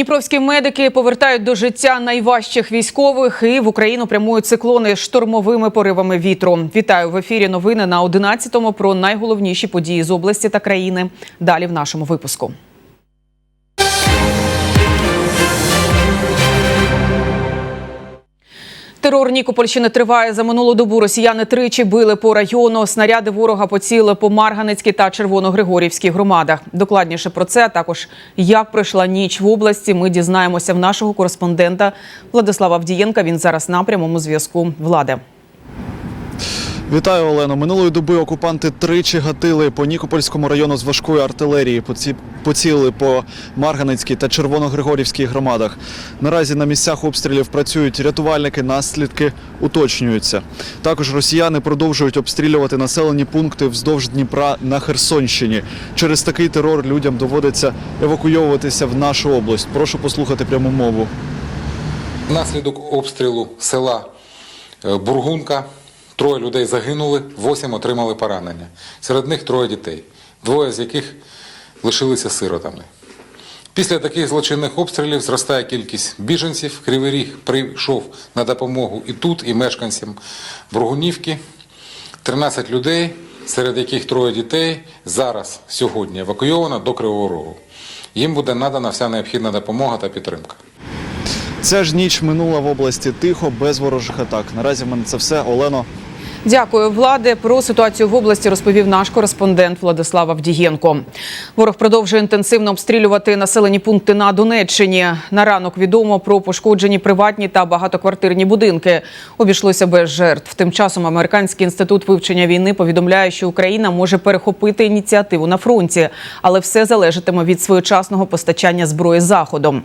Дніпровські медики повертають до життя найважчих військових і в Україну прямують циклони з штормовими поривами вітру. Вітаю в ефірі. Новини на 11-му про найголовніші події з області та країни. Далі в нашому випуску. Терор Нікопольщини триває за минулу добу. Росіяни тричі били по району. Снаряди ворога поцілили по Марганецькій та Червоногригорівській громадах. Докладніше про це також як пройшла ніч в області. Ми дізнаємося в нашого кореспондента Владислава Авдієнка. Він зараз на прямому зв'язку. Влади. Вітаю, Олено. Минулої доби окупанти тричі гатили по Нікопольському району з важкої артилерії. Поці- Поцілили по Марганецькій та Червоногригорівській громадах. Наразі на місцях обстрілів працюють рятувальники, наслідки уточнюються. Також росіяни продовжують обстрілювати населені пункти вздовж Дніпра на Херсонщині. Через такий терор людям доводиться евакуйовуватися в нашу область. Прошу послухати пряму мову. Внаслідок обстрілу села е, Бургунка троє людей загинули, восім отримали поранення. Серед них троє дітей, двоє з яких лишилися сиротами. Після таких злочинних обстрілів зростає кількість біженців. Кривий Ріг прийшов на допомогу і тут, і мешканцям Бургунівки. 13 людей, серед яких троє дітей, зараз сьогодні евакуйовано до Кривого Рогу. Їм буде надана вся необхідна допомога та підтримка. Ця ж ніч минула в області тихо, без ворожих атак. Наразі в мене це все. Олено. Дякую, влади. Про ситуацію в області розповів наш кореспондент Владислав Авдієнко. Ворог продовжує інтенсивно обстрілювати населені пункти на Донеччині. На ранок відомо про пошкоджені приватні та багатоквартирні будинки. Обійшлося без жертв. Тим часом американський інститут вивчення війни повідомляє, що Україна може перехопити ініціативу на фронті, але все залежатиме від своєчасного постачання зброї заходом.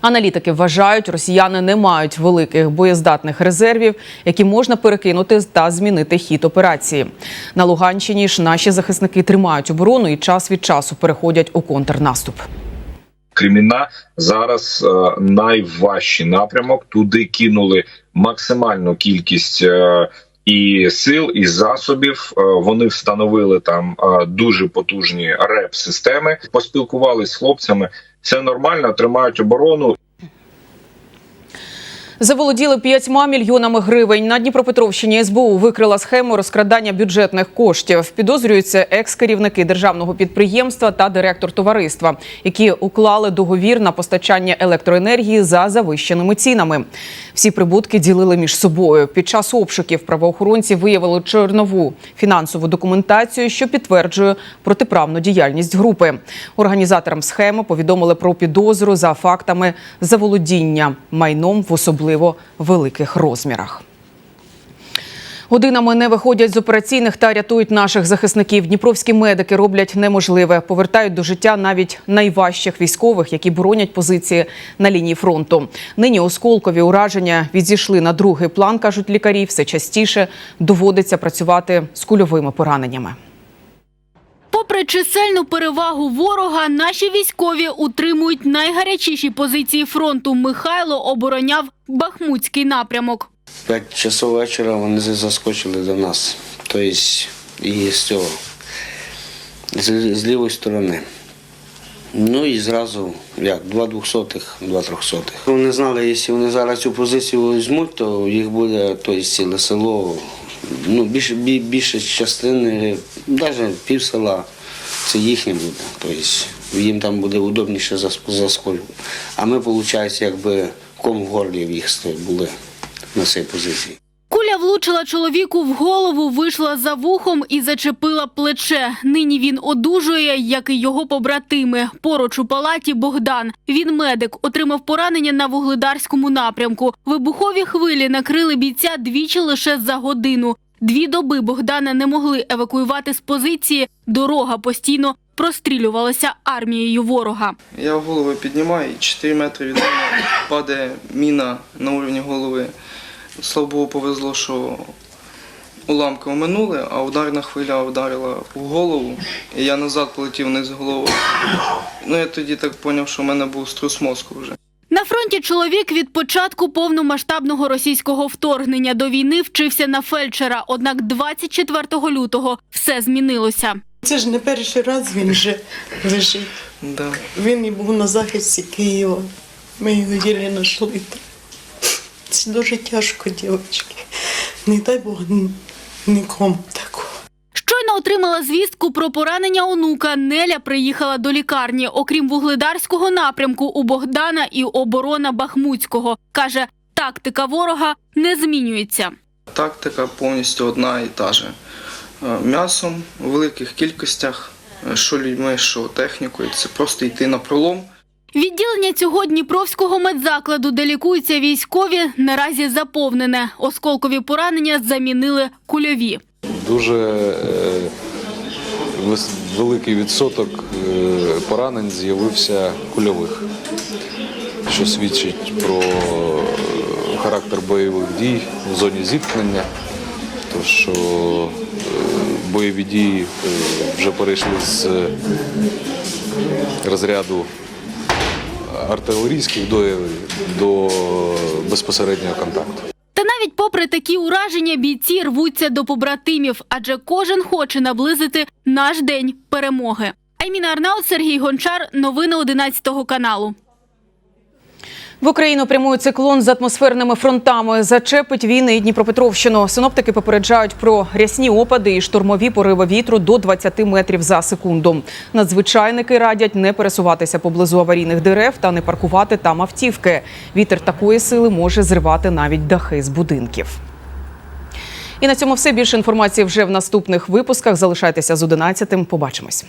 Аналітики вважають, росіяни не мають великих боєздатних резервів, які можна перекинути та змінити хід операції. На Луганщині ж наші захисники тримають оборону і час від часу переходять у контрнаступ. Креміна зараз е, найважчий напрямок. Туди кинули максимальну кількість е, і сил, і засобів. Е, вони встановили там дуже потужні реп-системи. Поспілкувалися з хлопцями. Все нормально, тримають оборону. Заволоділи п'ятьма мільйонами гривень. На Дніпропетровщині СБУ викрила схему розкрадання бюджетних коштів. Підозрюються екс-керівники державного підприємства та директор товариства, які уклали договір на постачання електроенергії за завищеними цінами. Всі прибутки ділили між собою. Під час обшуків правоохоронці виявили чорнову фінансову документацію, що підтверджує протиправну діяльність групи. Організаторам схеми повідомили про підозру за фактами заволодіння майном в особливо великих розмірах. Годинами не виходять з операційних та рятують наших захисників. Дніпровські медики роблять неможливе, повертають до життя навіть найважчих військових, які боронять позиції на лінії фронту. Нині осколкові ураження відійшли на другий план, кажуть лікарі. Все частіше доводиться працювати з кульовими пораненнями. Попри чисельну перевагу ворога, наші військові утримують найгарячіші позиції фронту. Михайло обороняв Бахмутський напрямок. П'ять часов вечора вони заскочили до нас. Тобто і з цього, з, з лівої сторони. Ну і зразу, як, два двохсотих, два трьохсотих. Вони знали, якщо вони зараз цю позицію візьмуть, то їх буде тобто, ціле село, ну, більше, більше частини, навіть пів села, це їхнє буде. Тобто їм там буде удобніше за скольку. А ми, виходить, якби ком в горлі їх були на цій позиції. Влучила чоловіку в голову, вийшла за вухом і зачепила плече. Нині він одужує, як і його побратими. Поруч у палаті Богдан. Він медик, отримав поранення на вугледарському напрямку. Вибухові хвилі накрили бійця двічі лише за годину. Дві доби Богдана не могли евакуювати з позиції. Дорога постійно прострілювалася армією ворога. Я голову піднімаю, і 4 метри від мене падає міна на уровні голови. Слава Богу, повезло, що уламки оминули, а ударна хвиля вдарила в голову, і я назад полетів вниз головою. Ну я тоді так зрозумів, що в мене був струс мозку вже. На фронті чоловік від початку повномасштабного російського вторгнення до війни вчився на фельдшера. Однак 24 лютого все змінилося. Це ж не перший раз він вже лежить. Да. Він і був на захисті Києва. Ми його єлі знайшли. Це дуже тяжко, дівчатки. Не дай Бог нікому такого. Щойно отримала звістку про поранення онука. Неля приїхала до лікарні. Окрім вугледарського напрямку, у Богдана і оборона Бахмутського. Каже, тактика ворога не змінюється. Тактика повністю одна і та же. Е, М'ясом у великих кількостях, е, що людьми, що технікою. Це просто йти на пролом. Відділення цього Дніпровського медзакладу, де лікуються військові, наразі заповнене. Осколкові поранення замінили кульові. Дуже е, великий відсоток е, поранень з'явився кульових, що свідчить про е, характер бойових дій в зоні зіткнення. То що бойові дії вже перейшли з розряду артилерійських до, безпосереднього контакту. Та навіть попри такі ураження, бійці рвуться до побратимів, адже кожен хоче наблизити наш день перемоги. Айміна Арнаут, Сергій Гончар. Новини 11 каналу. В Україну прямує циклон з атмосферними фронтами. Зачепить війни і Дніпропетровщину. Синоптики попереджають про рясні опади і штурмові пориви вітру до 20 метрів за секунду. Надзвичайники радять не пересуватися поблизу аварійних дерев та не паркувати там автівки. Вітер такої сили може зривати навіть дахи з будинків. І на цьому все більше інформації вже в наступних випусках. Залишайтеся з 11. Побачимось.